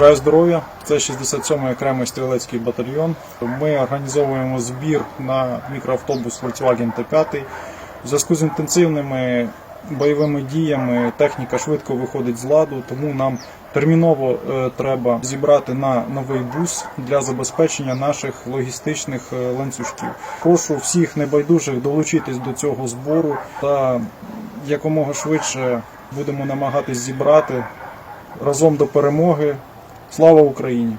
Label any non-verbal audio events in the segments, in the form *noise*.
Бажаю здоров'я. Це 67-й окремий стрілецький батальйон. Ми організовуємо збір на мікроавтобус Volkswagen T5. В зв'язку з інтенсивними бойовими діями техніка швидко виходить з ладу, тому нам терміново е, треба зібрати на новий бус для забезпечення наших логістичних е, ланцюжків. Прошу всіх небайдужих долучитись до цього збору та якомога швидше будемо намагатись зібрати разом до перемоги. Слава Україні!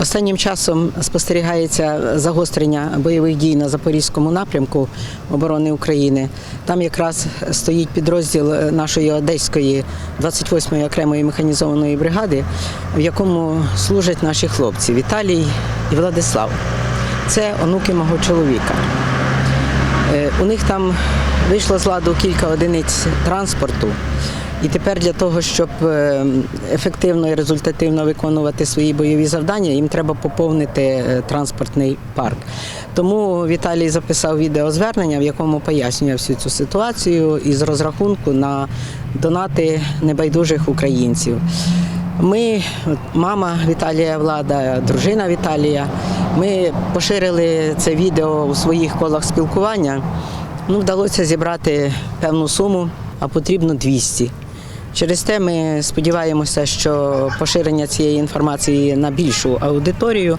Останнім часом спостерігається загострення бойових дій на запорізькому напрямку оборони України. Там якраз стоїть підрозділ нашої одеської 28-ї окремої механізованої бригади, в якому служать наші хлопці Віталій і Владислав. Це онуки мого чоловіка. Е, У них там вийшло з ладу кілька одиниць транспорту. І тепер для того, щоб е, ефективно і результативно виконувати свої бойові завдання, їм треба поповнити е, транспортний парк. Тому Віталій записав відеозвернення, в якому пояснює всю цю ситуацію із розрахунку на донати небайдужих українців. Ми, мама Віталія Влада, дружина Віталія, ми поширили це відео у своїх колах спілкування. Ну, вдалося зібрати певну суму, а потрібно 200. Через те ми сподіваємося, що поширення цієї інформації на більшу аудиторію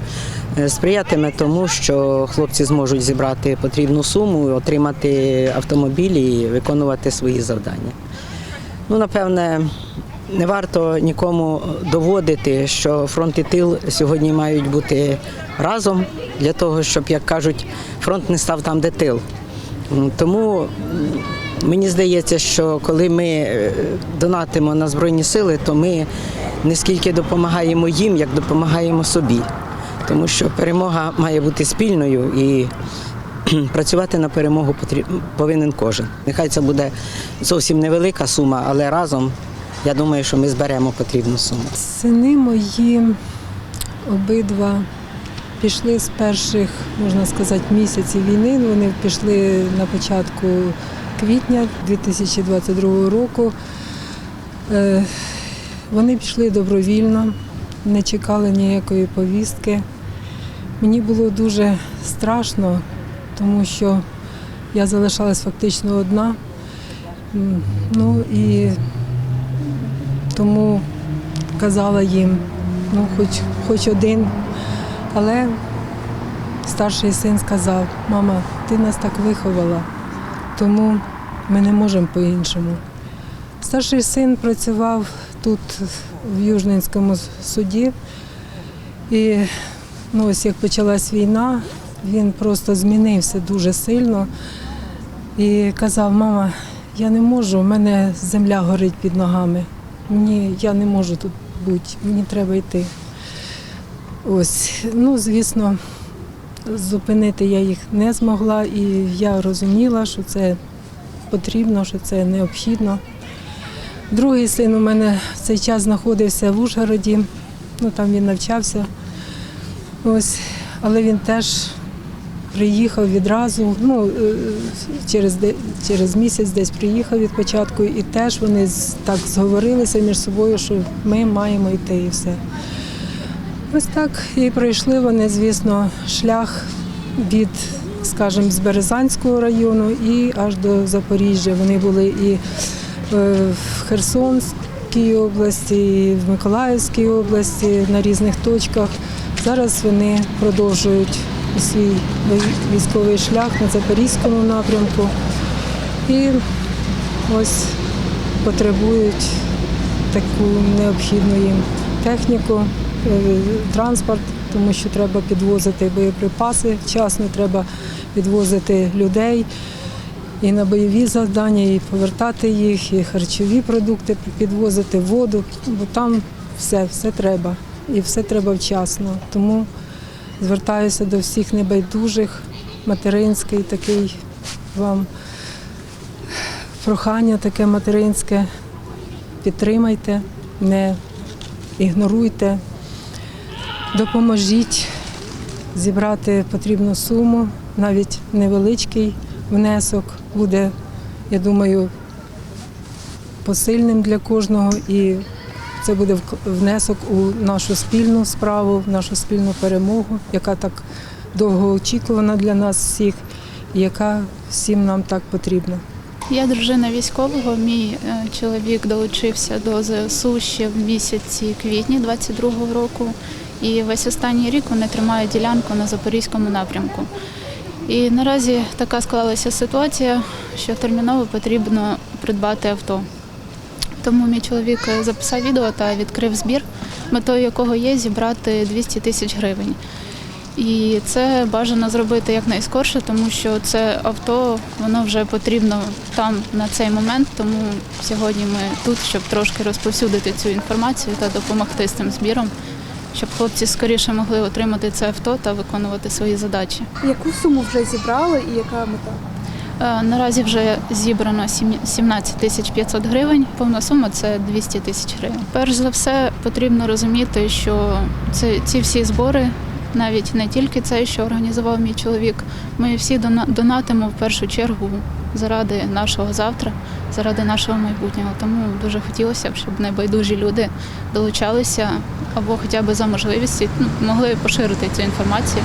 е, сприятиме тому, що хлопці зможуть зібрати потрібну суму, отримати автомобілі і виконувати свої завдання. Ну, напевне, не варто нікому доводити, що фронт і тил сьогодні мають бути разом для того, щоб, як кажуть, фронт не став там, де тил. Тому мені здається, що коли ми е, донатимо на Збройні сили, то ми не скільки допомагаємо їм, як допомагаємо собі. Тому що перемога має бути спільною і *clears throat* працювати на перемогу повинен кожен. Нехай це буде зовсім невелика сума, але разом я думаю, що ми зберемо потрібну суму. Сини мої обидва пішли з перших, можна сказати, місяців війни. Вони пішли на початку квітня 2022 року. Е, Вони пішли добровільно, не чекали ніякої повістки. Мені було дуже страшно, тому що я залишалась фактично одна. Ну і тому казала їм, ну хоч, хоч один. Але старший син сказав, мама, ти нас так виховала, тому ми не можемо по-іншому. Старший син працював тут, в Южненському суді, і ну, ось як почалась війна, він просто змінився дуже сильно і казав, мама, я не можу, в мене земля горить під ногами. Мені я не можу тут бути, мені треба йти. Ось, ну, звісно, зупинити я їх не змогла, і я розуміла, що це потрібно, що це необхідно. Другий син у мене в цей час знаходився в Ужгороді, ну там він навчався. Ось, але він теж приїхав відразу, ну, е, через, через місяць десь приїхав від початку, і теж вони так зговорилися між собою, що ми маємо йти і все. Ось так і пройшли вони, звісно, шлях від, скажімо, з Березанського району і аж до Запоріжжя. Вони були і е, в Херсонській області, і в Миколаївській області на різних точках. Зараз вони продовжують свій військовий шлях на Запорізькому напрямку і ось потребують таку необхідну їм техніку, транспорт, тому що треба підвозити боєприпаси вчасно, треба підвозити людей і на бойові завдання, і повертати їх, і харчові продукти підвозити, воду, бо там все, все треба. І все треба вчасно. Тому звертаюся до всіх небайдужих, материнський такий вам прохання таке материнське. Підтримайте, не ігноруйте, допоможіть зібрати потрібну суму, навіть невеличкий внесок буде, я думаю, посильним для кожного і це буде внесок у нашу спільну справу, в нашу спільну перемогу, яка так довго очікувана для нас всіх, і яка всім нам так потрібна. Я дружина військового. Мій е, чоловік долучився до ЗСУ ще в місяці квітні 22-го року. І весь останній рік вони тримають ділянку на запорізькому напрямку. І наразі така склалася ситуація, що терміново потрібно придбати авто. Тому мій чоловік записав відео та відкрив збір, метою якого є зібрати 200 тисяч гривень. І це бажано зробити якнайскорше, тому що це авто воно вже потрібно там на цей момент. Тому сьогодні ми тут, щоб трошки розповсюдити цю інформацію та допомогти з цим збіром, щоб хлопці скоріше могли отримати це авто та виконувати свої задачі. Яку суму вже зібрали і яка мета? Е, Наразі вже зібрано сім- 17 тисяч 500 гривень. Повна сума це 200 тисяч гривень. Перш за все, потрібно розуміти, що це ці всі збори, навіть не тільки цей, що організував мій чоловік. Ми всі дона- донатимо в першу чергу заради нашого завтра, заради нашого майбутнього. Тому дуже хотілося б, щоб небайдужі люди долучалися або хоча б за можливістю ну, могли поширити цю інформацію.